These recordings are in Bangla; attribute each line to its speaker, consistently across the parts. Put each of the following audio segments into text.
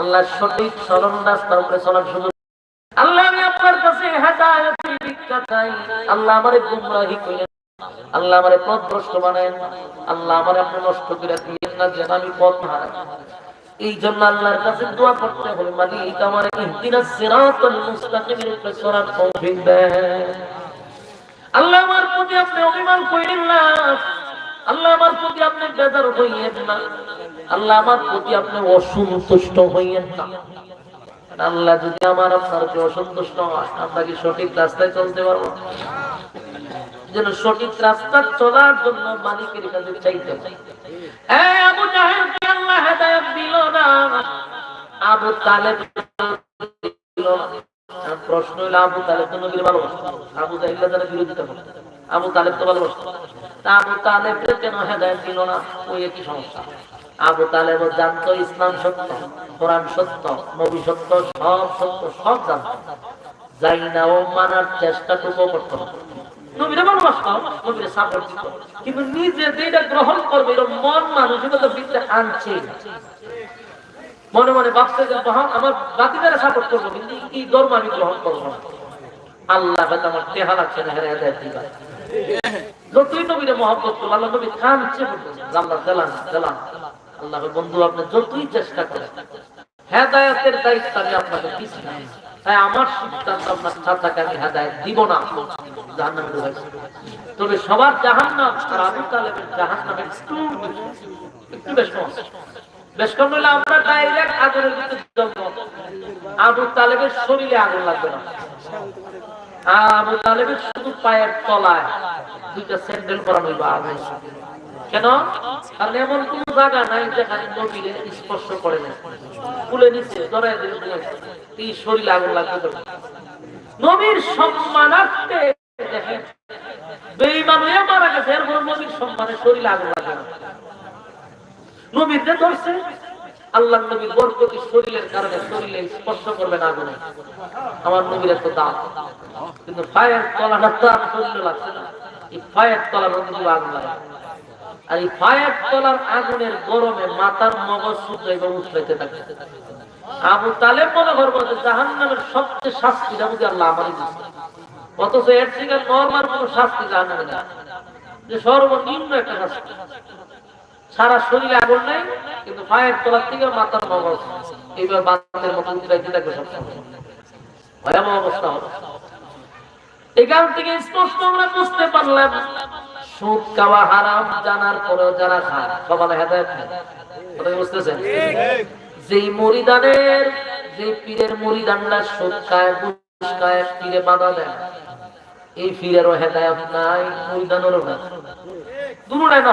Speaker 1: আল্লাহ সঠিক সরল রাস্তার উপরে চলার সুযোগ আল্লাহ, আমি আপনার কাছে আল্লাহ আমারে গুমরাহি কইলেন আল্লাহ আমারে পথভ্রষ্ট বানায়েন। আল্লাহ আমারে আপনি নষ্ট করে দিয়েন না যেন আমি পথ হারাই। এই জন্য আল্লাহর কাছে দোয়া করতে হবে। মালিক আমার ইহদিনাস সিরাতাল মুস্তাকিমের উপরে চলার তৌফিক দেন। আল্লাহ আমার প্রতি আপনি অভিমান করেন না। আল্লাহ আমার প্রতি আপনি বেজার হইয়েন না। আল্লাহ আমার প্রতি আপনি অসন্তুষ্ট হইয়েন না। আল্লাহ যদি আমার আপনার অসন্তুষ্ট হয়, আমরা কি সঠিক রাস্তায় চলতে পারব? যেন সঠিক রাস্তা চলার জন্য মালিকের কাছে চাইতে আবু তালেব প্রশ্ন হইল আবু তালেব নবীর ভালোবাসত আবু জাহিল্লা যারা বিরোধিতা করত। আবু তালেব তো ভালোবাসত তা আবু তালেব কেন হেদায়েত দিল না? ওই একই সমস্যা। আবু তালেব জানতো ইসলাম সত্য, কোরআন সত্য, নবী সত্য, সব সত্য, সব জানতো। যাই না ও মানার চেষ্টাটুকু করতো নবীরা মন মনে মনে আমার বাতিদারে সাপোর্ট করব, কিন্তু এই ধর্ম আমি গ্রহণ করব না? আল্লাহ হয়তো আমার লাগছে হেরে হেদায়ত দিবা। যতই নবীরে মহব্বত করব আল্লাহ নবী কাঁদছে আল্লাহ আল্লাহ বন্ধু, আপনি যতই চেষ্টা করেন, হেদায়তের দায়িত্ব আমি আপনাকে দিচ্ছি তাই আমার সিদ্ধান্ত, আপনার আমি দিব না। তবে সবার জাহান্নাম আর আবু তালেবের একটু একটু বেশ বেশ কম হলে আমরা ডাইরেক্ট আগুনের ভিতরে আবু তালেবের শরীরে আগুন লাগবে না। আবু তালেবের শুধু পায়ের তলায় দুইটা স্যান্ডেল করানো হইবা কেন? কারণ এমন কোন জায়গা নাই যেখানে নবীরে স্পর্শ করে না খুলে নিচ্ছে ধরাই দিলে এই শরীরে আগুন লাগবে নবীর সম্মানার্থে দেখেন হয়ে মারা গেছে, এরপর নবীর সম্মানে শরীরে আগুন লাগে না। ধরছে আল্লাহ নবীর বরকতি শরীরের কারণে শরীরে স্পর্শ করবে না আগুনে। আমার নবীর এত দাম কিন্তু ফায়ার তলাটা আর শরীরে লাগছে না। এই ফায়ার তলার মধ্যে যদি আগুন লাগে। আর এই ফায়ার তলার আগুনের গরমে মাথার মগজ শুদ্ধ এবং উঠলাইতে থাকে আবু তালেব মনে করব যে জাহান নামের সবচেয়ে শাস্তিটা বুঝি আল্লাহ আমারই দিচ্ছে অথচ এর থেকে নর্মাল কোন শাস্তি জাহান নামে না যে সর্বনিম্ন একটা শাস্তি। সারা শরীরে আগুন নাই, কিন্তু পায়ের তলার থেকে মাথার মগজ এইবার বাচ্চাদের মতন সবসময় ভয়াবহ অবস্থা এখান থেকে স্পষ্ট আমরা বুঝতে পারলাম, সুদ খাওয়া হারাম, জানার যারা খায় সবার হেদায়ত বুঝতেছেন? যেই মরিদানের যে পীরের মরিদানরা সুদ খায় খায়, পীরে বাধা দেয়, এই পীরেরও হেদায়ত নাই, মরিদানেরও না দুটাই না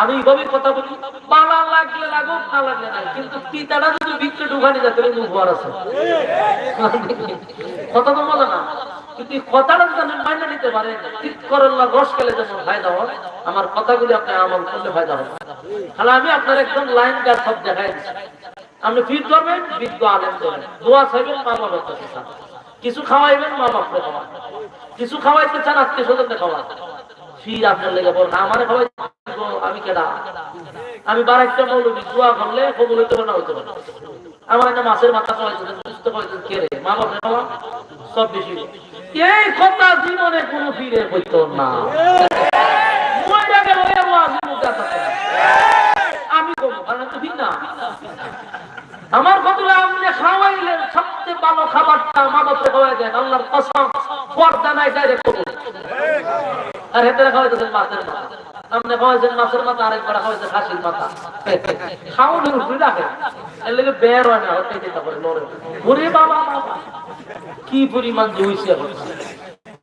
Speaker 1: আমি এইভাবে কথা বলি, বালা লাগলে লাগুক, না লাগলে নাই। কিন্তু তিতাটা যদি ভিতরে ঢুকানি যায়, তাহলে মুখ ভর আছে। কথা তো মজা না। হবে। তাহলে আমি আপনার একদম লাইন গাছ সব দেখাই আপনি ফিট করবেন বিজ্ঞ আলেম দোয়া মা বাবার কাছে খাওয়াইবেন, মা খাওয়া কিছু খাওয়াইতে চান, আত্মীয় স্বজনকে খাওয়া ফির আপনার লেগে আমার খাওয়াই আমি আমি বারাইতে মৌলবি, দোয়া করলে কবুল হইতে না হইতে পারে আমার একটা মাছের মাথা সুস্থ কে রে? মা বাপরে খাওয়া সব বেশি। এই কথা জীবনে ফিরে হইতো না। আমি করব কারণ তো ঠিক না। আমার কতলা আপনি খাওয়াইলেন সবচেয়ে ভালো খাবারটা মা খাওয়াই দেন, আল্লাহর কসম, পর্দা নাই ডাইরেক্ট আর খাওয়াইতেছেন মাছের মাথা খাওয়াইছেন মাছের মাথা আরেকবার খাওয়াইছেন খাসির মাথা এর লেগে বের হয় না যেতে পারে ওরে বাবা কি পরিমাণ যে হইছে।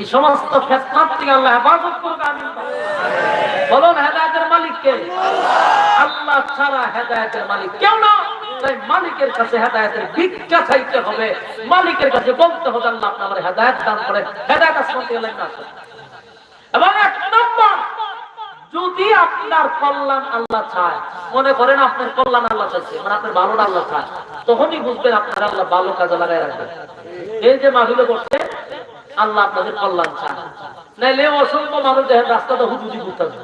Speaker 1: এই সমস্ত ফেতনার থেকে আল্লাহ হেফাজত আমি বলুন, হেদায়তের মালিক কে? আল্লাহ ছাড়া হেদায়তের মালিক কেউ না। তাই মালিকের কাছে হেদায়েতের ভিক্ষা চাইতে হবে। মালিকের কাছে বলতে হবে, আল্লাহ আপনি আমার হেদায়েত দান করে হেদায়েত আসমান থেকে আসে। এবং এক নম্বর, যদি আপনার কল্যাণ আল্লাহ চায়, মনে করেন আপনার কল্যাণ আল্লাহ চাইছে মানে আপনার ভালোটা আল্লাহ চায়, তখনই বুঝবেন আপনার আল্লাহ ভালো কাজে লাগাই রাখবেন। এই যে মাহফিলে করছে আল্লাহ আপনাদের কল্যাণ চায়। নাইলে অসংখ্য মানুষ দেখেন রাস্তাটা হুজুরি ঘুরতেছে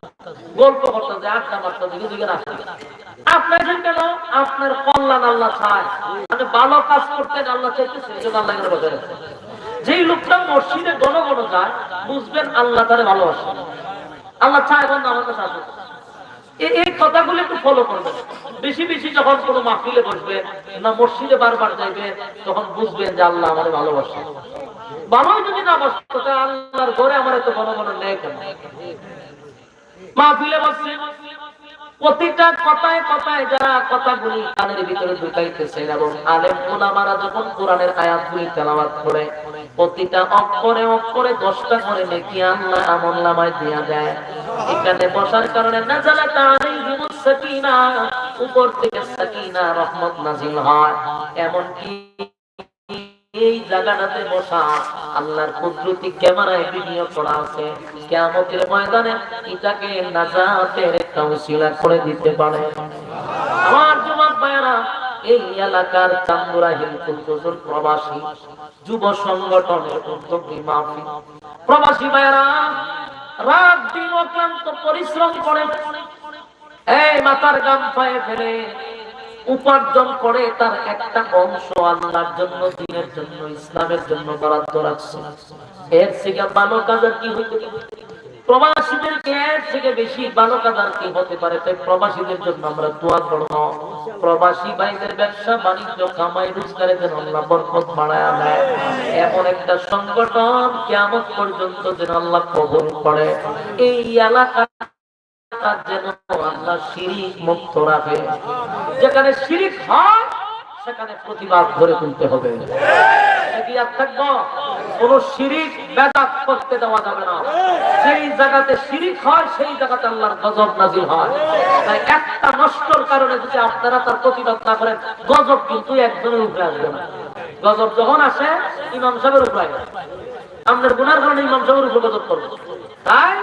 Speaker 1: গল্প করতেছে আড্ডা মারতেছে কিন্তু আপনার কেন আপনার কল্যাণ আল্লাহ চায় মানে ভালো কাজ করতে আল্লাহ চাইতেছে এই জন্য আল্লাহ বসে রাখছে যেই লোকটা মসজিদে গণ গণ যায়, বুঝবেন আল্লাহ তারে ভালোবাসে। আল্লাহ চায় বন্ধু আমার কাছে আসুন এ- এই কথাগুলো একটু ফলো করবেন। বেশি বেশি যখন কোনো মাহফিলে বসবেন না মসজিদে বারবার যাইবেন তখন বুঝবেন যে আল্লাহ আমার ভালোবাসে। ভালোই যদি না বসতো আল্লাহর ঘরে আমার এত বড় বড় নেই কেন? মাহফিলে বসছে প্রতিটা কথায় কথায় যারা কথাগুলি কানের ভিতরে ঢুকাইতেছেন এবং আলেম ওলামারা যখন কোরআনের আয়াতগুলি তেলাওয়াত করে, প্রতিটা অক্ষরে অক্ষরে দশটা করে নেকি আল্লাহ আমল নামায় দিয়া দেয়। এখানে বসার কারণে নাজালাত আলাইহিমুস সাকিনা, উপর থেকে সাকিনা রহমত নাজিল হয়। এমনকি এই জায়গাটাতে বসা আল্লাহর কুদরতি ক্যামেরায় ভিডিও করা আছে। কিয়ামতের ময়দানে এটাকে নাজাতের একটা করে দিতে পারে। আমার যুবক ভাইয়েরা, এই এলাকার চান্দুরা হিলকুল প্রবাসী, যুব সংগঠনের উদ্যোগী প্রবাসী ভাইয়েরা, রাত দিন অক্লান্ত পরিশ্রম করে এই মাথার গাম পায়ে ফেলে উপার্জন করে তার একটা অংশ আল্লাহর জন্য, দিনের জন্য, ইসলামের জন্য বরাদ্দ রাখছে। এর থেকে ভালো কাজ আর কি হইতে থেকে বেশি কি হতে পারে? এমন একটা সংগঠন কেমন পর্যন্ত যেন আল্লাহ কবুল করে। এই এলাকা যেখানে শিরিক হয়, সেখানে প্রতিবাদ গড়ে তুলতে হবে। কোন শিরিক বেদাত করতে দেওয়া যাবে না। যেই জায়গাতে শিরিক হয়, সেই জায়গাতে আল্লাহর গজব নাজিল হয়। একটা নষ্টর কারণে যদি আপনারা তার প্রতিবাদ না করেন, গজব কিন্তু একজনের উপরে আসবে না। গজব যখন আসে, ইমাম সাহেবের উপরে আসে আমাদের গুনার কারণে ইমাম সাহেবের উপরে গজব করবে। তাই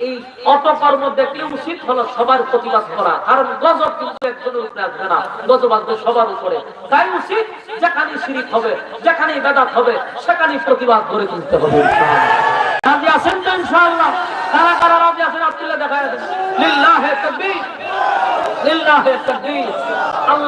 Speaker 1: এই অপকর্ম দেখলে উচিত হলো সবার প্রতিবাদ করা। কারণ গজব কিন্তু একজনের উপরে আসবে না, গজব আসবে সবার উপরে। তাই উচিত যেখানে শিরিক হবে যেখানে বেদাত হবে সেখানে প্রতিবাদ গড়ে তুলতে হবে। রাজি আছেন তো ইনশাআল্লাহ? কারা কারা রাজি আছেন আব্দুল্লাহ দেখা লিল্লাহে তাকবীর লিল্লাহে তাকবীর। আল্লাহ